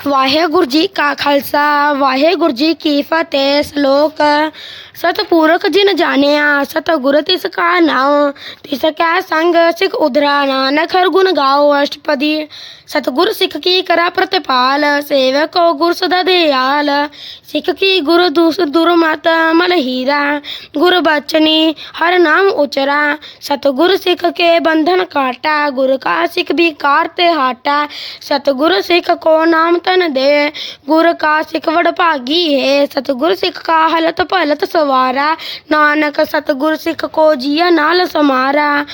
ਵਾਹਿਗੁਰੂ ਜੀ ਕਾ ਖਾਲਸਾ ਵਾਹਿਗੁਰੂ ਜੀ ਕੀ ਫਤਿਹ ਸ਼ਲੋਕ ਸਤਪੁਰਖ ਜਿਨ ਜਾਣਿਆ ਸਤਿਗੁਰ ਤਿਸ ਕਾ ਨਾਉ ਤਿਸ ਕੈ ਸੰਗ ਸਿਖ ਉਧਰਾ ਨਾਨਕ ਹਰ ਗੁਣ ਗਾਓ ਅਸ਼ਟਪਦੀ ਸਤਿਗੁਰ ਸਿੱਖ ਕੀ ਕਰਾ ਪ੍ਰਤਿਪਾਲ ਸੇਵਕ ਕੋ ਗੁਰ ਸਦਾ ਦਿਆਲ ਸਿੱਖ ਕੀ ਗੁਰ ਦੂਸ ਦੁਰਮਤ ਮਨ ਹੀਰਾ ਗੁਰ ਬਚਨੀ ਹਰ ਨਾਮ ਉਚਰਾ ਸਤਿਗੁਰ ਸਿੱਖ ਕੇ ਬੰਧਨ ਕਾਟਾ ਗੁਰ ਕਾ ਸਿੱਖ ਵਿਕਾਰ ਤੇ ਹਾਟਾ ਸਤਿਗੁਰ ਸਿੱਖ ਕੋ ਨਾਮ ਤਨ ਦੇ ਗੁਰ ਕਾ ਸਿੱਖ ਵਡ ਭਾਗੀ ਹੈ ਸਤਿਗੁਰ ਸਿੱਖ ਕਾ ਹਲਤ ਭਲਤ ਸਵਾਰਾ। ਨਾਨਕ ਸਤਿਗੁਰ ਸਿੱਖ ਕੋ ਜੀਆ ਨਾਲ ਸਮਾਰਾ।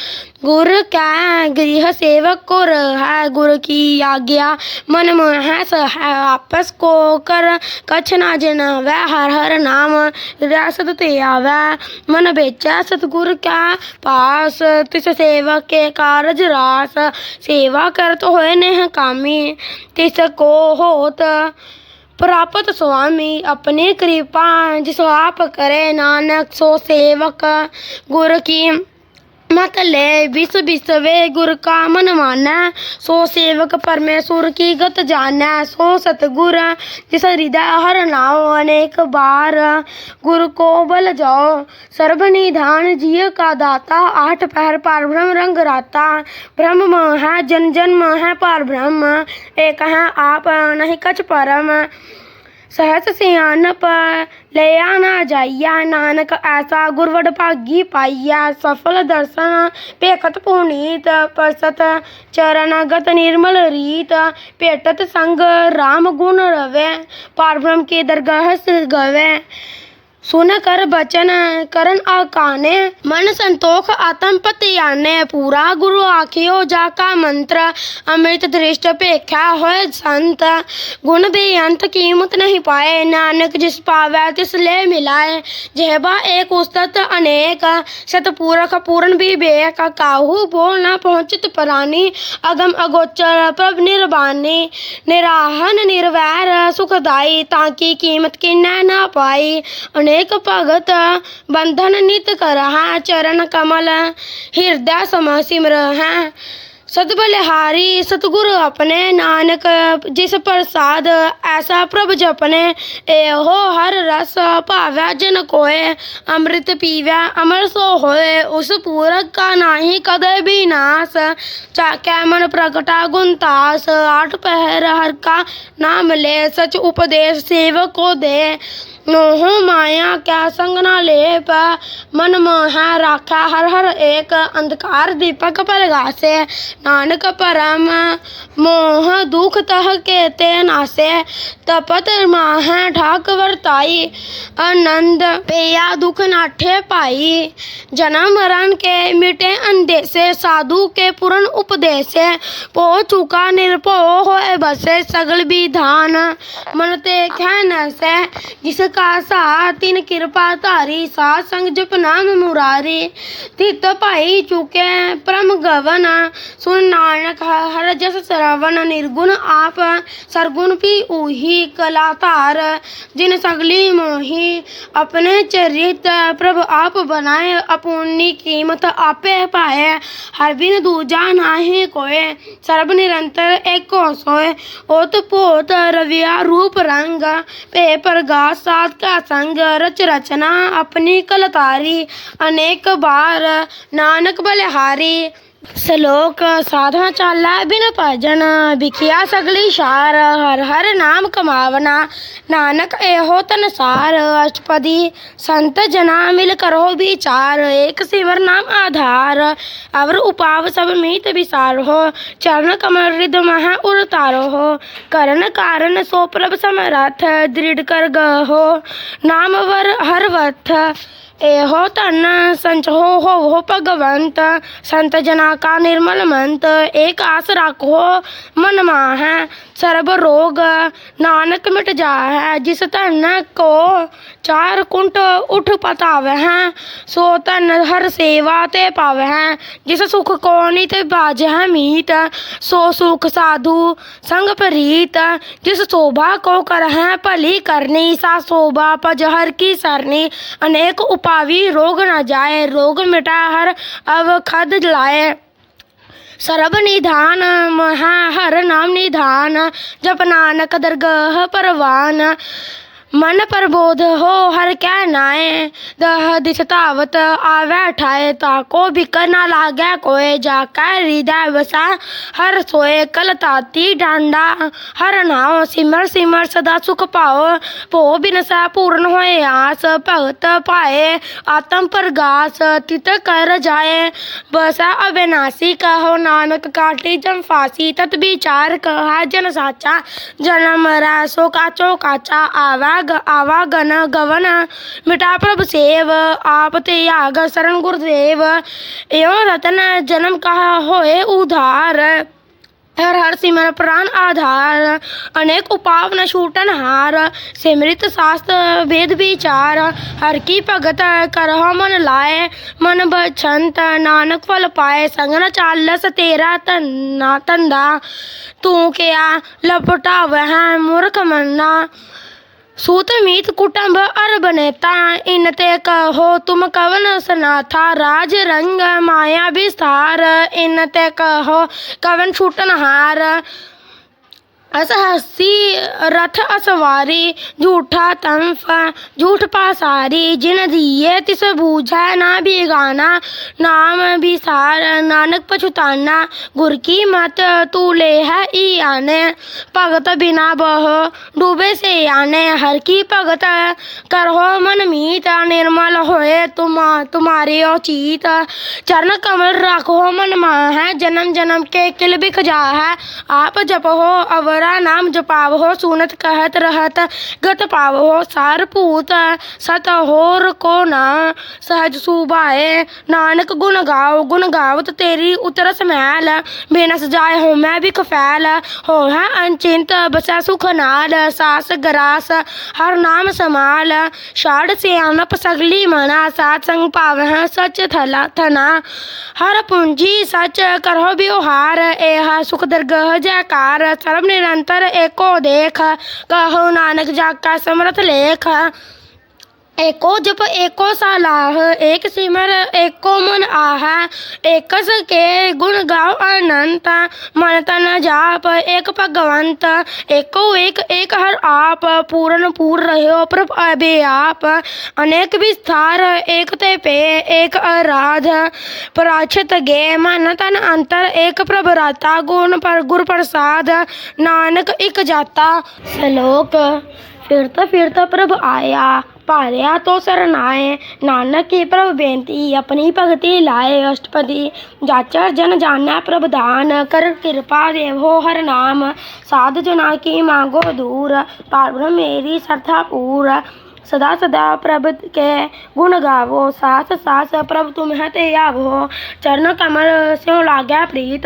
गुर का गृह सेवक को रहा गुरु की आज्ञा मन महा सहा आपस को कर कछ ना जना। वह हर हर नाम सत ते आवै। मन बेचा सतगुर का पास? तिस सेवक के कारज रास। सेवा कर तो हो नेह कामी। तिस को होत प्राप्त स्वामी। अपनी कृपा जिस आप करे नानक, सो सेवक गुरु की मत ले विश्व विश्व गुर का मन माना। सो सेवक परमेश्वर की गत जाना, सो सतगुर जिस हृदय हर नाओ अनेक बार। गुरु को बल जाओ, सर्व निधान जिय का दाता। आठ पहर पार ब्रह्म, रंग राता। ब्रह्म है जन जन्म है पार ब्रह्म। एक है आप, नहीं कच परम। ਸਹਤ ਸਿਆਨਪ ਲਿਆ ਨਾ ਜਾਈਆ, ਨਾਨਕ ਐਸਾ ਗੁਰਵਡ ਭਾਗੀ ਪਾਈਆ। ਸਫਲ ਦਰਸ਼ਨ ਭੇਖਤ ਪੁਨੀਤ, ਪਰਸਤ ਚਰਨਗਤ ਨਿਰਮਲ ਰੀਤ। ਭੇਟਤ ਸੰਗ ਰਾਮ ਗੁਣ ਰਵੇ, ਪਾਰ ਕੇ ਦਰਗਾਹ ਸ ਗਵੇ। सुन कर बचन करन आकाने मन संतोख आत्म पतियाने पूरा गुरु आखियो जाका मंत्र अमृत दृष्ट भेख्या होए संत गुण बेअंत कीमत नहीं पाए नानक जिस पावै तिस ले मिलाए जेहबा एक उस्तत अनेक सतपूरख पूर्ण विवेक काहू बोल न पहुंचित प्राणी अगम अगोचर प्रभ निर्वाणी निराहन निर्वैर सुखदाई ताकि कीमत किन्नै न पाई अनेक भगत बंधन नित कर हाँ चरण कमल। हृदय सम सिमर हैं। सतबलिहारी सतगुरु अपने नानक, जिस प्रसाद ऐसा प्रभ जपने, एहो हर रस भाव्या जन कोय अमृत पीव्या अमर सो होए, उस पूरक का नाही कद भी नास चाक्या मन प्रगटा गुणतास आठ पहर हर का नाम ले, सच उपदेश सेवक को दे। मोह माया क्या संग न लेप। मन मोह राखा हर हर एक। अंधकार दीपक पर गासे। नानक परम मोह दुख तह के ते नासे। तपत माह ठाक वरताई। आनंद पेया दुख नाठे पाई। जन्म मरण के मिटे अंदेसे साधु के पूर्ण उपदेसे पो चुका निरपो हो बसे। सगल विधान मन ते से। जिस का सार तिन कृपा धारी सा संग जप नाम मुरारे। तित भाई चुके परम गवन, सुन नानक हर जस श्रवण, निर्गुण आप सरगुण पी कला तार। जिन सगली मोही अपने चरित प्रभ आप बनाए, अपूर्णी कीमत आपे पाए। हर बिन दूजा नाहे कोय सर्व निरंतर एक सोय ओत पोत रविया रूप रंग, पेपर गा सा ਸਾਧ का संग रच रचना अपनी कलतारी अनेक बार नानक बलिहारी। श्लोक साधना चाला, बिन भजन बिखिया सगली शार, हर हर नाम कमावना। नानक एहो तन सार, अष्टपदी संत जना मिल करो विचार। एक सिवर नाम आधार, अवर उपाव सब मीत विसार। हो चरण कमल रिद महा उतार हो करण कारण सोप्रभ समरथ, दृढ़ कर गहो। नाम वर हर वथ एहो धन संच हो भगवंत संत जना का निर्मल मंत, एक आस रखो मन माह। सर्व रोग नानक मिट जा है जिस धन को चार कुंट उठ पताव है सो तन हर सेवा ते पाव है जिस सुख को नित बाज है मीत। सो सुख साधु संग प्रीत, जिस शोभा को कर है भली करनी, सा शोभा पज हर की सरनी। अनेक उप पावी रोग न जाए रोग मिटा हर अवखद लाए सर्व निधान महा हर नाम निधान जप नानक दरगह परवान मन प्रबोध हो हर कै नाए दह दिशतावत आवे ठाए ताको बिक न लागे कोय जा कह हृदय वसा हर सोए कल ताती डांडा हर नाओ सिमर सिमर सदा सुख पाओ पो बिन स पूर्ण होए आस भगत पाए आत्म प्रगास तित कर जाए बसा अविनाशी कहो नानक काटी जम फांसी तत विचार कहा जन साचा जन्म रा सो काचो काचा आवा राग आवागन, गवन मिठाप्रभ सेव, आप ते याग शरण गुरुदेव। एवं रतन जन्म कहा होए उधार। हर हर सिमर प्राण आधार, अनेक उपाव न छूटन हार। सिमृत शास्त्र वेद विचार, हर की भगत करह मन लाए। मन बछंत, नानक फल पाए, संगन चालस तेरा तन्ना तंदा तू क्या लपटा वह मूर्ख मन्ना? सूत मीत कुटुंब अरब नेता इन ते कहो तुम कवन सनाथा राज रंग माया विस्तार इन ते कहो कवन छूटनहार अस हसी रथ असवारी, झूठा तंफ, झूठ पासारी, जिन दिए तिस बूझै ना बेगाना, नाम बिसार, नानक पछुताना, गुर की मत तू ले है ई आने, भगत बिना बह, डूबे से आने, हर की भगत करहो मन मीत, निर्मल होए तुम, तुम्हारे औचीत, चरण कमल राखो मन है जन्म जन्म के किल बिख जा है आप जपो अवरा नाम जपावहो, सुनत कहत रहत, गत पावहो, सार भूत सत होर को ना। सहज सुभाए, नानक गुण गाओ, गुण गावत तेरी उतरस मैल बेनस जाए हो मैं भी कफैल हो है अनचिंत, बसै सुख नाल। सास गरास, हर नाम समाल। छाड़ सियानप सगली मना। सात संग पावह सच थला, थना। हर पूंजी सच करो व्यवहार। एह सुख दरगह जयकार। सर्व निरंतर एको देख कहो नानक जाका समरथ लेख एको जप एको सलाह, एक सिमर, एको मन आह, एकस के गुण गाओ अनंत। मन तन जाप, एक भगवंत, एको एक एक हर आप। पूरन पूर रहो प्रभ अभे आप अनेक विस्तार, एक ते पे, एक आराध पराक्षत गे, मन तन अंतर, एक प्रभ राता। गुण पर गुर प्रसाद, नानक इक जाता। श्लोक फिरता फिरता प्रभ आया। ਭਾਰਿਆ ਤੋ ਸਰਨਾਏ ਨਾਨਕ ਕੀ ਪ੍ਰਭ ਬੇਨਤੀ, ਆਪਣੀ ਭਗਤੀ ਲਾਏ ਅਸ਼ਟਪਦੀ। ਜਾਚਰ ਜਨ ਜਾਣੈ ਪ੍ਰਭ ਦਾਨ, ਕਰ ਕਿਰਪਾ ਦੇਵੋ ਹਰ ਨਾਮ। ਸਾਧ ਜਨਾ ਕੀ ਮੰਗੋ ਦੂਰ ਪਾਰ ਮੇਰੀ ਸਰਥਾ ਪੂਰ। सदा सदा प्रभु के गुण गावो, सास सास प्रभु तुम ते आवो चरण कमल से लाग्या प्रीत,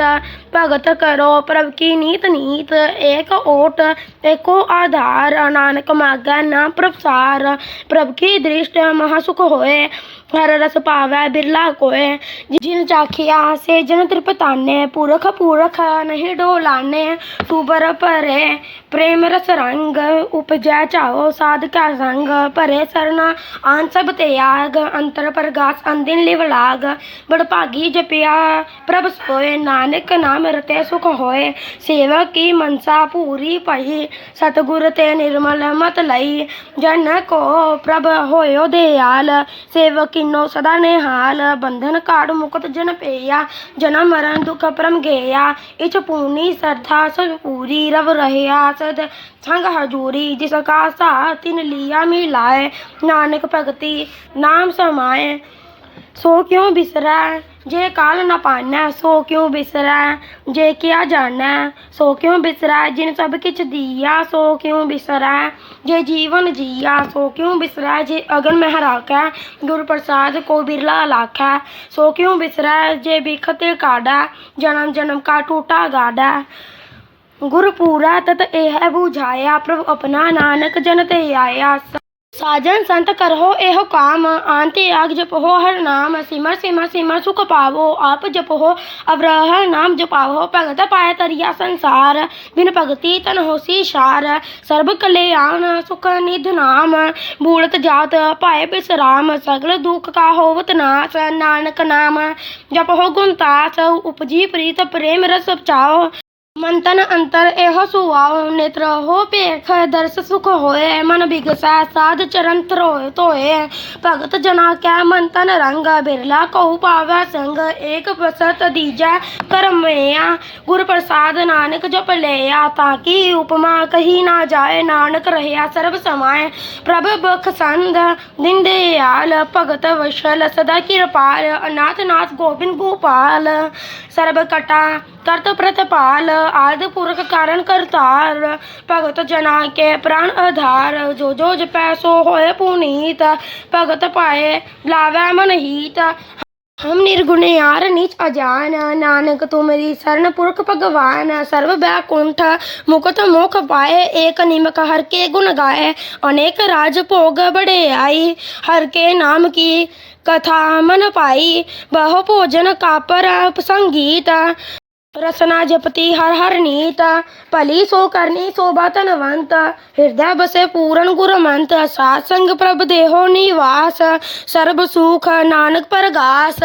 भगत करो प्रभु की नीत नीत। एक ओट, एको आधार, नानक मागा न प्रसार। प्रभु की दृष्ट महासुख होए हर रस पावे बिरला कोए जिन चाखिया से जन त्रिपताने पुरख पुरख नहीं डोलाने सुबर भरे प्रेम रस रंग उपजय चाहो साध का संग भरे सरना आन सब त्याग अंतर प्रगास अंदिन लिवलाग बड़भागी जपिया प्रभ सोए नानक नाम रते सुख होए सेवक की मनसा पूरी पई सतगुर ते निर्मल मत लई जन को प्रभ होयो दयाल सेवकी किन्नो सदा निहाल बंधन काट मुकत जन पेया जन्म मरण दुख परम गया इच पूनी श्रद्धा सब पूरी रव रहया सद संग हजूरी जिसका सा तिन लिया मिलाए नानक भगती नाम समाये सो क्यों बिसरा ਜੇ काल न पाना सो क्यों बिसरै जे क्या जानै सो क्यों बिसरै जिन सब किछ दिया सो क्यों बिसरै जे जीवन जिया सो क्यों बिसरै जे अगन में हराकै गुर प्रसाद को बिरला लाखै सो क्यों बिसरै जे बिखत काढ़ै जन्म जन्म का टूटा गाढ़ै ਗੁਰ ਪੂਰਾ ਤਤ ਇਹ ਬੁਝਾਇਆ ਪ੍ਰਭ ਆਪਣਾ ਨਾਨਕ ਜਨ ਤੇ ਆਇਆ ਸਾਜਨ ਸੰਤ ਕਰੋ ਇਹੋ ਕਾਮ ਆਂਤੇ ਆਗ ਜਪੋ ਹਰ ਨਾਮ ਸਿਮਰ ਸਿਮਰ ਸਿਮਰ ਸੁਖ ਪਾਵੋ ਆਪ ਜਪੋ ਅਵਰਹ ਨਾਮ ਜਪਾਵੋ ਭਗਤ ਪਾਏ ਤਰੀਆ ਸੰਸਾਰ ਬਿਨ ਭਗਤੀ ਤਨ ਹੋਸੀ ਸ਼ਾਰ ਸਰਬ ਕਲਿਆਣ ਸੁਖ ਨਿਧ ਨਾਮ ਬੂੜਤ ਜਾਤ ਪਾਏ ਬਿਸਰਾਮ ਸਗਲ ਦੁਖ ਕਾ ਹੋਵਤ ਨਾਸ ਨਾਨਕ ਨਾਮ ਜਪੋ ਗੁਣਤਾਸ ਉਪਜੀ ਪ੍ਰੀਤ ਪ੍ਰੇਮ ਰਸ ਚਾਓ ਮੰਤਨ ਅੰਤਰ ਇਹੋ ਸੁਆਉ ਨੇਤਰ ਹੋ ਭੇਖ ਦਰਸ ਸੁਖ ਹੋਏ ਮਨ ਬਿਗਸਾ ਸਾਧ ਚਰਨ ਧਰੋਏ ਧੋਏ ਭਗਤ ਜਨਾ ਕੈ ਮੰਤਨ ਰੰਗ ਬਿਰਲਾ ਕਉ ਪਾਵੈ ਸੰਗ ਏਕ ਬਸਤ ਦੀਜੈ ਕਰਮਿਆ ਗੁਰ ਪ੍ਰਸਾਦ ਨਾਨਕ ਜਪ ਲਿਆ ਤਾਂ ਕੀ ਉਪਮਾ ਕਹੀ ਨਾ ਜਾਏ ਨਾਨਕ ਰਹਿਆ ਸਰਬ ਸਮਾਏ ਪ੍ਰਭ ਬਖ ਸੰਦ ਦਿਨ ਦਿਆਲ ਭਗਤ ਵਸ਼ਲ ਸਦਾ ਕਿਰਪਾਲ ਅਨਾਥ ਨਾਥ ਗੋਬਿੰਦ ਗੋਪਾਲ ਸਰਬ ਤਰਤ ਪ੍ਰਤਪਾਲ, ਆਦਿ ਪੁਰਖ ਕਾਰਨ ਕਰਤਾਰ। ਭਗਤ ਜਨਾ ਕੇ ਪ੍ਰਾਣ ਆਧਾਰ, ਜੋ ਜੋ ਜਪੈ ਸੋ ਹੋਏ ਪੁਨੀਤ। ਭਗਤ ਪਾਏ ਲਾਵੈ ਮਨ ਹੀਤ। ਹਮ ਨਿਰਗੁਣ ਯਾਰ ਨੀਚ ਅਜਾਨ। ਨਾਨਕ ਤੂੰ ਮੇਰੀ ਸਰਨ ਪੁਰਖ ਭਗਵਾਨ। ਸਰਬ ਬੈਕੁੰਠ ਮੁਕਤ ਮੋਖ ਪਾਏ। ਏਕ ਨਿਮਕ ਹਰ ਕੇ ਗੁਣ ਗਾਏ। ਅਨੇਕ ਰਾਜ ਭੋਗ ਬੜੇ ਆਈ ਹਰ ਕੇ ਨਾਮ ਕੀ ਕਥਾ ਮਨ ਪਾਈ। ਬਹੁ ਭੋਜਨ ਕਾਪਰ ਸੰਗੀਤ। ਰਸਨਾ ਜਪਤੀ ਹਰ ਹਰ ਨੀਤ, ਭਲੀ ਸੋ ਕਰਨੀ ਸੋਭਾ ਧਨਵੰਤ ਹਿਰਦੈ ਬਸੇ ਪੂਰਨ ਗੁਰਮੰਤ, ਸਾਧ ਸੰਗ ਪ੍ਰਭ ਦੇਹੋ ਨਿਵਾਸ ਸਰਬ ਸੁਖ ਨਾਨਕ ਪਰਗਾਸ।